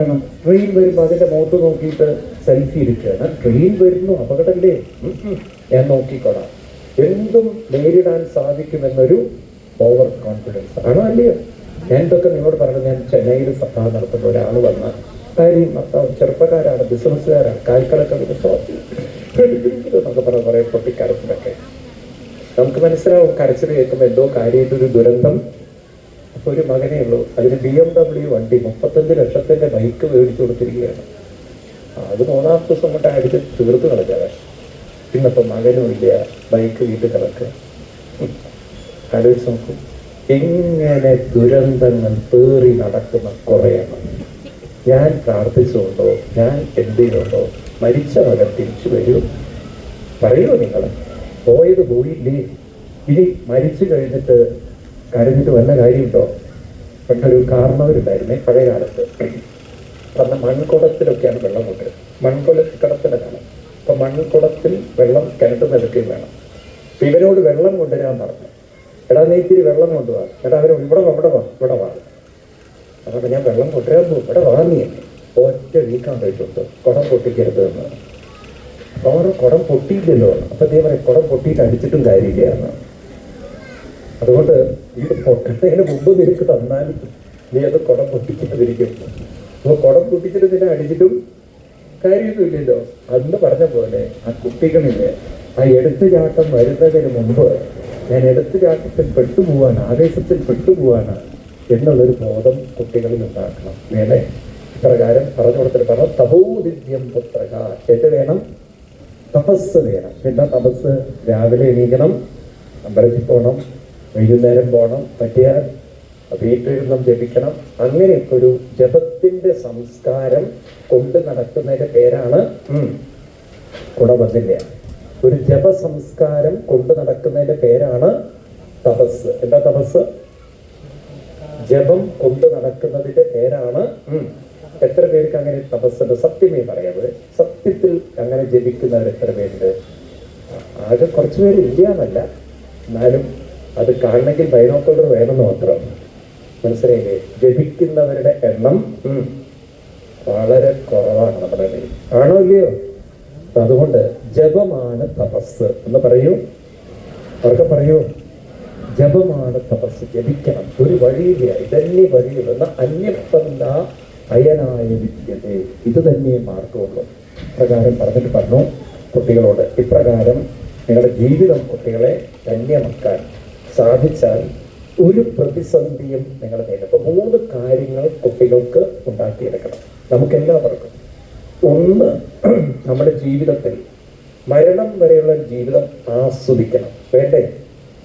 Train വരുമ്പോൾ അതിന്റെ മുഖത്ത് നോക്കിയിട്ട് സെൽഫി എടുക്കുകയാണ്. ട്രെയിൻ വരുന്നു അപകടമല്ലേ. ഞാൻ നോക്കിക്കൊള്ളാം എന്തും നേരിടാൻ സാധിക്കുമെന്നൊരു ഓവർ കോൺഫിഡൻസ് ആണോ അല്ലയോ? ഞാൻ ഇതൊക്കെ നിങ്ങളോട് പറഞ്ഞു ഞാൻ ചെന്നൈയിൽ സഭ നടത്തുന്ന ഒരാൾ വന്ന കാര്യം. ഭർത്താവ് ചെറുപ്പക്കാരാണ് ബിസിനസ്സുകാരാണ് കാൽക്കളൊക്കെ എന്നൊക്കെ പറഞ്ഞ കുറെ പൊട്ടിക്കരച്ചിലൊക്കെ. നമുക്ക് മനസ്സിലാവും കരച്ചിൽ കേൾക്കുമ്പോൾ എന്തോ കാര്യമായിട്ടൊരു ദുരന്തം ഒരു മകനേ ഉള്ളൂ. അതിന് ബി എം ഡബ്ല്യു വണ്ടി മുപ്പത്തഞ്ച് ലക്ഷത്തിന്റെ ബൈക്ക് മേടിച്ചു കൊടുത്തിരിക്കുകയാണ്. അത് മൂന്നാം ദിവസം കൊണ്ട് അടിച്ച് തീർത്ത് കളഞ്ഞാൽ പിന്നപ്പം മകനും ഇല്ല ബൈക്ക് വീട്ടിൽ കിടക്കുക. ആലോചിച്ച് നോക്കും. ഇങ്ങനെ ദുരന്തങ്ങൾ പേറി നടക്കുന്ന കുറേയാണ് ഞാൻ പ്രാർത്ഥിച്ചുകൊണ്ടോ ഞാൻ എന്തിനുണ്ടോ മരിച്ച മകൻ തിരിച്ചു വരും. പറയൂ നിങ്ങൾ പോയത് പോയില്ലേ? ഇനി മരിച്ചു കഴിഞ്ഞിട്ട് കരഞ്ഞിട്ട് വല്ല കാര്യമുണ്ടോ? പക്ഷെ ഒരു കാരണവരുണ്ടായിരുന്നേ പഴയ കാലത്ത്. അന്ന് മൺകുടത്തിലൊക്കെയാണ് വെള്ളം കൊണ്ടുവരുന്നത്. കിടത്തിന്റെ കാലം. അപ്പൊ മൺകുടത്തിൽ വെള്ളം കിണറ്റ് നിലക്കുകയും വേണം. അപ്പൊ ഇവരോട് വെള്ളം കൊണ്ടുവരാൻ പറഞ്ഞു. എടാ നീ ഇത്തിരി വെള്ളം കൊണ്ടുപോകാം എടാ അവർ ഇവിടെ വാ, ഇവിടെ വാ ഇവിടെ വാ. അപ്പൊ ഞാൻ വെള്ളം കൊണ്ടുവരാൻ പോകും. ഇവിടെ വാങ്ങി തന്നെ ഒറ്റ വീക്കാൻ കഴിച്ചുണ്ട് കുടം പൊട്ടിക്കരുത് എന്ന് അവർ കുടം പൊട്ടിയില്ലല്ലോ അപ്പൊ ദൈവം കുടം പൊട്ടിയിട്ട് അടിച്ചിട്ടും കാര്യമില്ല അതുകൊണ്ട് ഇത് പൊട്ടുന്നതിന് മുമ്പ് നിനക്ക് തന്നാൽ നീ അത് കുടം പൊട്ടിക്കാതിരിക്കും അപ്പൊ കുടം പൊട്ടിച്ചിട്ട് നിന്നെ അടിച്ചിട്ടും കാര്യമൊന്നുമില്ലല്ലോ. അന്ന് പറഞ്ഞ പോലെ ആ കുട്ടികളിലെ ആ എടുത്തു ചാട്ടം വരുന്നതിന് മുമ്പ് ഞാൻ എടുത്തു ചാട്ടത്തിൽ പെട്ടുപോവാണ് ആവേശത്തിൽ പെട്ടുപോവാണ് എന്നുള്ളൊരു ബോധം കുട്ടികളിൽ ഉണ്ടാക്കണം. വേണേ? ഇപ്രകാരം പറഞ്ഞു കൊടുത്തിട്ട് പറഞ്ഞു തപോദിവ്യം പുത്രക. എന്ത് വേണം? തപസ് വേണം. എന്താ തപസ് രാവിലെ എണീക്കണം അമ്പലത്തിൽ പോകണം വൈകുന്നേരം പോകണം പറ്റിയാൽ വീട്ടിലിരുന്നും ജപിക്കണം. അങ്ങനെയൊക്കെ ഒരു ജപത്തിന്റെ സംസ്കാരം കൊണ്ട് നടക്കുന്നതിന്റെ പേരാണ് ഉം, കുടബന്ധില്ല ഒരു ജപ സംസ്കാരം കൊണ്ട് നടക്കുന്നതിന്റെ പേരാണ് തപസ്. എന്താ തപസ്? ജപം കൊണ്ട് നടക്കുന്നതിന്റെ പേരാണ് എത്ര പേർക്ക് അങ്ങനെ തപസ്സുണ്ട്? സത്യമേ പറയാവൂ. സത്യത്തിൽ അങ്ങനെ ജപിക്കുന്നവർ എത്ര പേരുണ്ട്? ആകെ കുറച്ചുപേര് ഇല്ല എന്നല്ല. എന്നാലും അത് കാണണമെങ്കിൽ ബൈനോക്കുലർ വേണമെന്ന് മാത്രം. മനസ്സിലായില്ലേ? ജപിക്കുന്നവരുടെ എണ്ണം വളരെ കുറവാണ് നമ്മുടെ ഇടയിൽ. ആണോ ഇല്ലയോ? അതുകൊണ്ട് ജപമാണ് തപസ് എന്ന് പറയൂ. അവർക്ക് പറയൂ ജപമാണ് തപസ്. ജപിക്കണം. ഒരു വഴിയില്ല. ഇതന്നെ വഴിയിലുള്ള അന്യപ്പന്ത അയനായ വിദ്യത്തെ ഇത് തന്നെ മാർഗമുള്ളൂ പ്രകാരം പറഞ്ഞിട്ട് പറഞ്ഞു കുട്ടികളോട്. ഇപ്രകാരം നിങ്ങളുടെ ജീവിതം കുട്ടികളെ ധന്യമാക്കാൻ സാധിച്ചാൽ ഒരു പ്രതിസന്ധിയും നിങ്ങൾ നേരിടും. മൂന്ന് കാര്യങ്ങൾ കുട്ടികൾക്ക് ഉണ്ടാക്കിയെടുക്കണം. നമുക്കെല്ലാവർക്കും. ഒന്ന് നമ്മുടെ ജീവിതത്തിൽ മരണം വരെയുള്ള ജീവിതം ആസ്വദിക്കണം. വേണ്ടേ?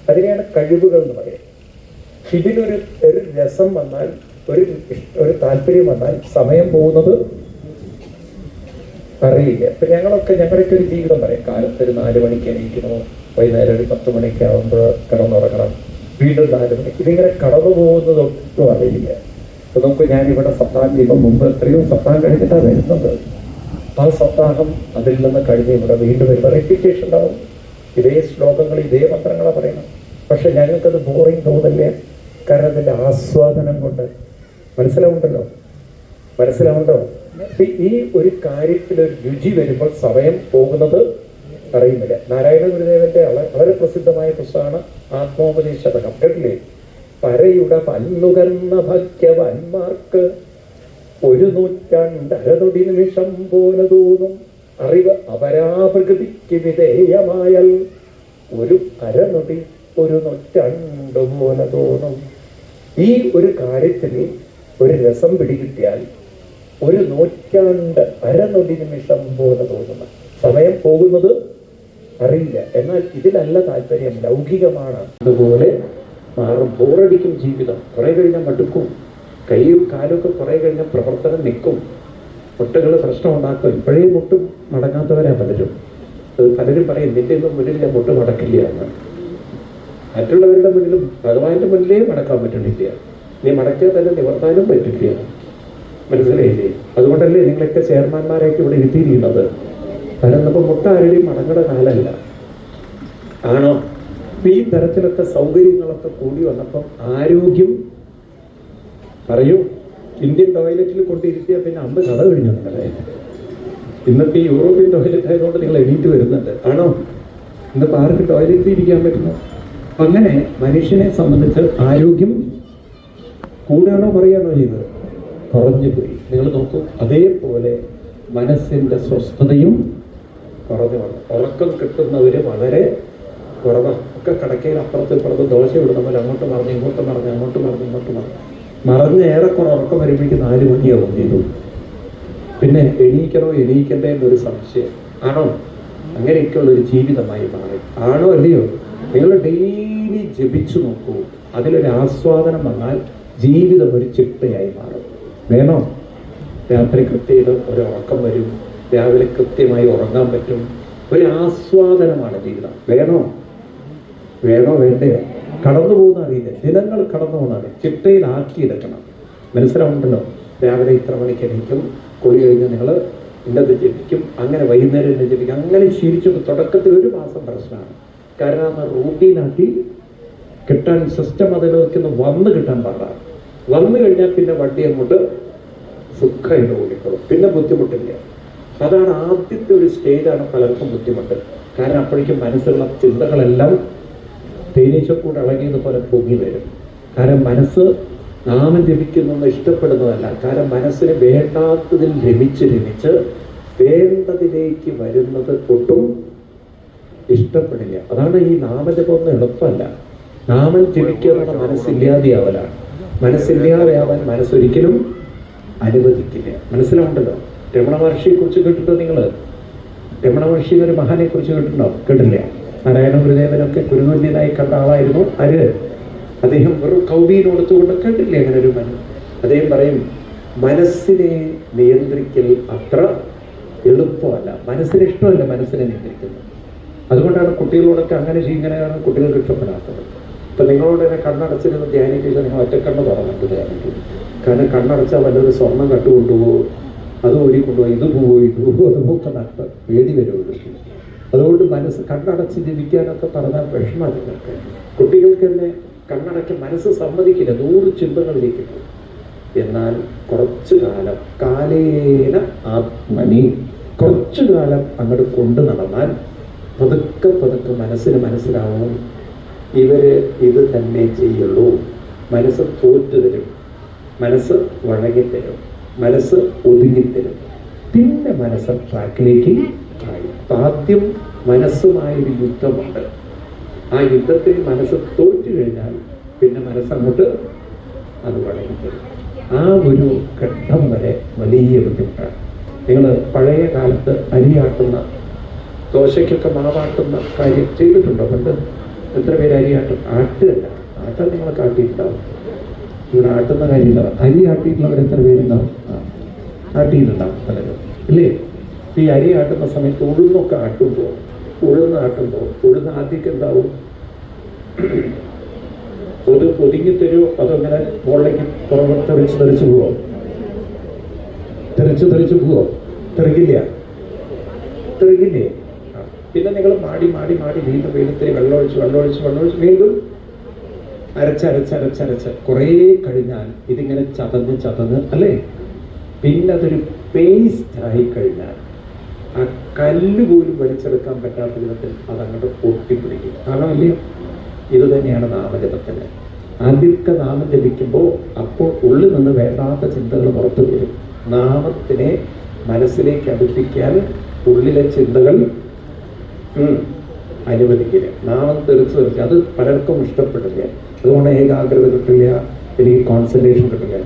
അതിനെയാണ് കഴിവുകൾ എന്ന് പറയുന്നത്. ഇതിനൊരു ഒരു രസം വന്നാൽ ഒരു ഒരു താല്പര്യം വന്നാൽ സമയം പോകുന്നത് അറിയില്ല അപ്പൊ ഞങ്ങളൊക്കെ ഞങ്ങളുടെയൊക്കെ ഒരു ജീവിതം പറയാം. കാലത്ത് ഒരു നാല് മണിക്ക് എണീക്കണം വൈകുന്നേരം ഒരു പത്ത് മണിക്ക് ആകുമ്പോൾ കിടന്നുറങ്ങണം. വീണ്ടും നാല് മണിക്ക് ഇതിങ്ങനെ കടന്നു പോകുന്നതൊട്ടും അറിയില്ല. ഇപ്പൊ നമുക്ക് ഞാൻ ഇവിടെ സപ്താഹം ചെയ്യുമ്പോൾ മുമ്പ് എത്രയോ സപ്താഹം കഴിഞ്ഞിട്ടാണ് വരുന്നത്. ആ സപ്താഹം അതിൽ നിന്ന് കഴിഞ്ഞ് ഇവിടെ വീണ്ടും വരുമ്പോൾ റെപ്പിറ്റേഷൻ ഉണ്ടാവും. ഇതേ ശ്ലോകങ്ങൾ ഇതേ മന്ത്രങ്ങളാണ് പറയണം പക്ഷെ ഞങ്ങൾക്കത് ബോറിങ് തോന്നില്ലേ കാരണം അതിന്റെ ആസ്വാദനം കൊണ്ട്. മനസ്സിലാവുണ്ടല്ലോ? മനസ്സിലാവുണ്ടോ? ഈ ഒരു കാര്യത്തിൽ ഒരു രുചി വരുമ്പോൾ സമയം പോകുന്നത് അറിയുന്നില്ല. നാരായണ ഗുരുദേവന്റെ വള- വളരെ പ്രസിദ്ധമായ പുസ്തകമാണ് ആത്മോപദേശതകം കേട്ടില്ലേ? പരയുടെ പല്ലുകർന്ന ഭക്യവാന്മാർക്ക് ഒരു നൂറ്റാണ്ട് അരതൊടി നിമിഷം പോലെ തോന്നും. അറിവ് അപരാപ്രകൃതിക്ക് വിധേയമായാൽ ഒരു അരനൊടി ഒരു നൂറ്റാണ്ട് പോലെ തോന്നും. ഈ ഒരു കാര്യത്തിൽ ഒരു രസം പിടികിട്ടിയാൽ ഒരു നൂറ്റാണ്ട് അരനൊടി നിമിഷം പോലെ തോന്നുന്നു. സമയം പോകുന്നത് അറിയില്ല. എന്നാൽ ഇതിലല്ല താല്പര്യം. ലൗകികമാണ്. അതുപോലെ മാറും. ബോറടിക്കും ജീവിതം. കുറെ കഴിഞ്ഞാൽ മടുക്കും. കൈയും കാലൊക്കെ കുറെ കഴിഞ്ഞാൽ പ്രവർത്തനം നിൽക്കും. മുട്ടകൾ പ്രശ്നം ഉണ്ടാക്കും ഇപ്പോഴേ മുട്ടും മടങ്ങാത്തവരാ പലരും. പലരും പറയും നിന്റെ ഒന്നും മുന്നിൽ ഞാൻ മുട്ട് മടക്കില്ല എന്ന്. മറ്റുള്ളവരുടെ മുന്നിലും ഭഗവാന്റെ മുന്നിലേ മടക്കാൻ പറ്റണില്ല നീ മടക്കിയാൽ തന്നെ നിവർത്താനും പറ്റില്ല. മനസ്സിലായില്ലേ അതുകൊണ്ടല്ലേ നിങ്ങളൊക്കെ ചെയർമാൻമാരായിട്ട് ഇവിടെ ഇരുത്തിയിരിക്കുന്നത്? കാരണം ഇപ്പൊ മുട്ട ആരുടെയും മടങ്ങുന്ന കാലമല്ല ആണോ? ഈ തരത്തിലൊക്കെ സൗകര്യങ്ങളൊക്കെ കൂടി വന്നപ്പം ആരോഗ്യം പറയൂ. ഇന്ത്യൻ ടോയ്ലറ്റിൽ കൊണ്ടിരുത്തിയാൽ പിന്നെ അമ്പ് കഥ കഴിഞ്ഞു നിങ്ങളെ. ഇന്നത്തെ ഈ യൂറോപ്യൻ ടോയ്ലറ്റ് ആയതുകൊണ്ട് നിങ്ങൾ എണീറ്റ് വരുന്നുണ്ട്. ആണോ? ഇന്നിപ്പോൾ ആർക്ക് ടോയ്ലറ്റിൽ ഇരിക്കാൻ പറ്റുന്നു? അങ്ങനെ മനുഷ്യനെ സംബന്ധിച്ച് ആരോഗ്യം കൂടാണോ പറയുകയാണോ ചെയ്തത് കുറഞ്ഞു പോയി നിങ്ങൾ നോക്കൂ അതേപോലെ മനസ്സിന്റെ സ്വസ്ഥതയും കുറഞ്ഞു വന്നു ഉറക്കം കിട്ടുന്നവർ വളരെ കുറവാണ്. ഒക്കെ കടക്കയിൽ അപ്പുറത്ത് ഇപ്പുറത്ത് ദോശ ഇടുന്ന പോലെ അങ്ങോട്ട് മറിഞ്ഞ് ഇങ്ങോട്ട് മറിഞ്ഞ് അങ്ങോട്ട് മറിഞ്ഞ് ഇങ്ങോട്ട് മറിഞ്ഞ്. മറിഞ്ഞ് ഏറെക്കുറെ ഉറക്കം വരുമ്പോഴേക്ക് നാല് മണിയാവും ചെയ്തു. പിന്നെ എണീക്കണോ എണീക്കണ്ടേ എന്നൊരു സംശയം. ആണോ? അങ്ങനെയൊക്കെയുള്ള ഒരു ജീവിതമായി മാറി. ആണോ അല്ലയോ? നിങ്ങൾ ഡെയിലി ജപിച്ചു നോക്കൂ. അതിലൊരു ആസ്വാദനം വന്നാൽ ജീവിതം ഒരു ചിട്ടയായി മാറും. വേണോ? രാത്രി കൃത്യത ഒരു ഉറക്കം വരും. രാവിലെ കൃത്യമായി ഉറങ്ങാൻ പറ്റും. ഒരു ആസ്വാദനമാണ് ജീവിതം. വേണോ? വേണോ വേണ്ടയോ? കടന്നു പോകുന്ന അറിയില്ല. ദിനങ്ങൾ കടന്നു പോകുന്ന അറിയാം ചിട്ടയിലാക്കിയെടുക്കണം മനസ്സിലാവുണ്ടല്ലോ രാവിലെ ഇത്ര മണിക്ക് എണീക്കും. കുളി കഴിഞ്ഞ് നിങ്ങൾ ഇന്നത് ജപിക്കും. അങ്ങനെ വൈകുന്നേരം ഇന്നത് ജപിക്കും. അങ്ങനെ ശീലിച്ചു തുടക്കത്തിൽ ഒരു മാസം പ്രശ്നമാണ്. കാരണം റൂട്ടീനാക്കി കിട്ടാൻ സിസ്റ്റം അതിലേക്ക് വന്ന് കിട്ടാൻ പാടാണ്. വന്നു കഴിഞ്ഞാൽ പിന്നെ വണ്ടി അങ്ങോട്ട് സുഖമായിട്ട് ഓടിക്കോളും. പിന്നെ ബുദ്ധിമുട്ടില്ല. അതാണ് ആദ്യത്തെ ഒരു സ്റ്റേജാണ് പലർക്കും ബുദ്ധിമുട്ട്. കാരണം അപ്പോഴേക്കും മനസ്സിലുള്ള ചിന്തകളെല്ലാം തേനീച്ചക്കൂട് ഇളകിയതുപോലെ പൊങ്ങി വരും. കാരണം മനസ്സ് നാമം ജപിക്കുന്നത് ഇഷ്ടപ്പെടുന്നതല്ല. കാരണം മനസ്സിന് വേണ്ടാത്തതിൽ രമിച്ച് രമിച്ച് വേണ്ടതിലേക്ക് വരുന്നത് ഒട്ടും ഇഷ്ടപ്പെടില്ല. അതാണ് ഈ നാമജപം എളുപ്പമല്ല. നാമം ജപിക്കാനുള്ള മനസ്സില്ലാതെയാവലാണ് മനസ്സില്ലാതെയാവാൻ മനസ്സൊരിക്കലും അനുവദിക്കില്ല. മനസ്സിലാവുണ്ടല്ലോ? രമണ മഹർഷിയെ കുറിച്ച് കേട്ടിട്ടോ നിങ്ങൾ രമണ മഹർഷി മഹാനെ കുറിച്ച് കേട്ടിട്ടുണ്ടോ? കേട്ടില്ല നാരായണ ഗുരുദേവനൊക്കെ ഗുരുതുല്യനായി കണ്ട ആളായിരുന്നു. ആര്? അദ്ദേഹം വെറും കൗബീനോടത്തുകൊണ്ട് കണ്ടില്ലേ അങ്ങനെ ഒരു മനസ്സ് അദ്ദേഹം പറയും മനസ്സിനെ നിയന്ത്രിക്കൽ അത്ര എളുപ്പമല്ല. മനസ്സിന് ഇഷ്ടമല്ല മനസ്സിനെ നിയന്ത്രിക്കുന്നത്. അതുകൊണ്ടാണ് കുട്ടികളോടൊക്കെ അങ്ങനെ ചെയ്യുന്നതിനാണ് കുട്ടികൾക്ക് ഇഷ്ടപ്പെടാത്തത്. ഇപ്പൊ നിങ്ങളോട് തന്നെ കണ്ണടച്ചിരുന്ന് ധ്യാനിക്കുക നിങ്ങൾ ഒറ്റക്കണ്ണ് തുറന്നിട്ട് ധ്യാനിക്കും? കാരണം കണ്ണടച്ചാൽ വല്ലൊരു സ്വർണം കട്ടുകൊണ്ടുപോകും അത് ഊരി കൊണ്ടുപോയി ഇത് പോവോ ഇത് പോവോ അത് നട്ട് പേടി വരുമല്ലോ അതുകൊണ്ട് മനസ്സ് കണ്ണടച്ച് ജപിക്കാനൊക്കെ പറഞ്ഞാൽ വിഷമം നിങ്ങൾക്ക് കുട്ടികൾക്ക് തന്നെ കണ്ണടയ്ക്ക് മനസ്സ് സമ്മതിക്കില്ല നൂറ് ചിന്തകളിലേക്ക് എന്നാൽ കുറച്ചു കാലം കാലേന ആത്മനി കുറച്ചു കാലം അങ്ങോട്ട് കൊണ്ടു നടന്നാൽ പതുക്കെ പതുക്കെ മനസ്സിന് മനസ്സിലാവും ഇവർ ഇത് തന്നെ ചെയ്യുള്ളൂ. മനസ്സ് തോറ്റു തരും. മനസ്സ് വഴങ്ങിത്തരും മനസ്സ് ഒതുങ്ങിത്തരും പിന്നെ മനസ്സ് ട്രാക്കിലേക്ക് ആയി. ആദ്യം മനസ്സുമായൊരു യുദ്ധമുണ്ട് ആ യുദ്ധത്തിൽ മനസ്സ് തോറ്റു കഴിഞ്ഞാൽ പിന്നെ മനസ്സങ്ങോട്ട് അത് വഴങ്ങിത്തരും ആ ഒരു ഘട്ടം വരെ വലിയ ബുദ്ധിമുട്ടാണ്. നിങ്ങൾ പഴയ കാലത്ത് അരിയാട്ടുന്ന ദോശയ്ക്കൊക്കെ മാവാട്ടുന്ന കാര്യം ചെയ്തിട്ടുണ്ടോ പണ്ട്? എത്ര പേര് അരി ആട്ടും? ആട്ടല്ല. ആട്ടാൻ നിങ്ങളൊക്കെ ആട്ടിയിട്ടുണ്ടാവും ഇവിടെ ആട്ടുന്ന കാര്യമില്ല അരി ആട്ടിയിട്ടുള്ളവർ എത്ര പേരുണ്ടാവും? ആട്ടിയിട്ടുണ്ടാവും പലരും ഇല്ലേ? ഈ അരി ആട്ടുന്ന സമയത്ത് ഉഴുന്നൊക്കെ ആട്ടുമ്പോൾ ഉഴുന്ന് ആട്ടുമ്പോൾ ഉഴുന്ന് ആദ്യമൊക്കെ എന്താവും? ഒത് ഒതുങ്ങി തരുമോ അതങ്ങനെ മുകളിലേക്ക് പുറമെ തെറിച്ച് തെറിച്ച് പോവോ? തെറിച്ച് തെറിച്ച് പോവോ? തെറിക്കില്ല തെറിക്കില്ലേ. പിന്നെ നിങ്ങൾ മാടി മാടി മാടി വീണ്ടും വെയിലത്തിൽ വെള്ളമൊഴിച്ച് വെള്ളമൊഴിച്ച് വെള്ളമൊഴിച്ച് വീണ്ടും അരച്ചരച്ചരച്ചരച്ച് അരച്ചരച്ച് കുറേ കഴിഞ്ഞാൽ ഇതിങ്ങനെ ചതഞ്ഞ് ചതഞ്ഞ് അല്ലേ? പിന്നെ അതൊരു പേസ്റ്റ് ആയി കഴിഞ്ഞാൽ ആ കല്ല് പോലും വലിച്ചെടുക്കാൻ പറ്റാത്ത വിധത്തിൽ അതങ്ങോട്ട് ഒട്ടിപ്പിടിക്കും. കാരണം അല്ലേ ഇത് തന്നെയാണ് നാമജപത്തിന്. ആദ്യമൊക്കെ നാമം ജപിക്കുമ്പോൾ അപ്പോൾ ഉള്ളിൽ നിന്ന് വേണ്ടാത്ത ചിന്തകൾ പുറത്തു വരും. നാമത്തിനെ മനസ്സിലേക്ക് അടുപ്പിക്കാൻ ഉള്ളിലെ ചിന്തകൾ അനുവദിക്കില്ല. തെറിച്ച് തെറിച്ച് അത് പലർക്കും ഇഷ്ടപ്പെട്ടില്ല. അതുകൊണ്ട് ഏകാഗ്രത കിട്ടില്ല. എനിക്ക് കോൺസെൻട്രേഷൻ കിട്ടില്ല.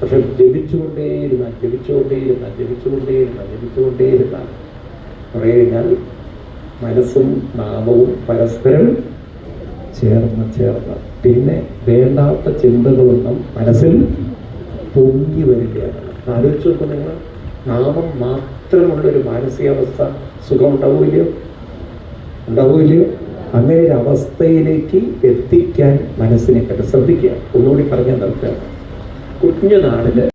പക്ഷെ ജപിച്ചുകൊണ്ടേയിരുന്ന ജപിച്ചുകൊണ്ടേയിരുന്ന ജപിച്ചുകൊണ്ടേയിരുന്ന ജപിച്ചുകൊണ്ടേയിരുന്ന കുറേ കഴിഞ്ഞാൽ മനസ്സും നാമവും പരസ്പരം ചേർന്ന് ചേർന്ന്. പിന്നെ വേണ്ടാത്ത ചിന്തകളൊന്നും മനസ്സിൽ പൊങ്ങി വരികയാണ്. ആലോചിച്ച് നോക്കുമ്പോൾ നിങ്ങൾ. നാമം മാത്രമുള്ളൊരു മാനസികാവസ്ഥ സുഖം ഉണ്ടാവില്ലയോ അങ്ങനെ ഒരു അവസ്ഥയിലേക്ക് എത്തിക്കാൻ മനസ്സിനെ കണ്ട് ശ്രദ്ധിക്കുക. ഒന്നുകൂടി പറഞ്ഞാൽ നിർത്തുക. കുഞ്ഞുനാളിൽ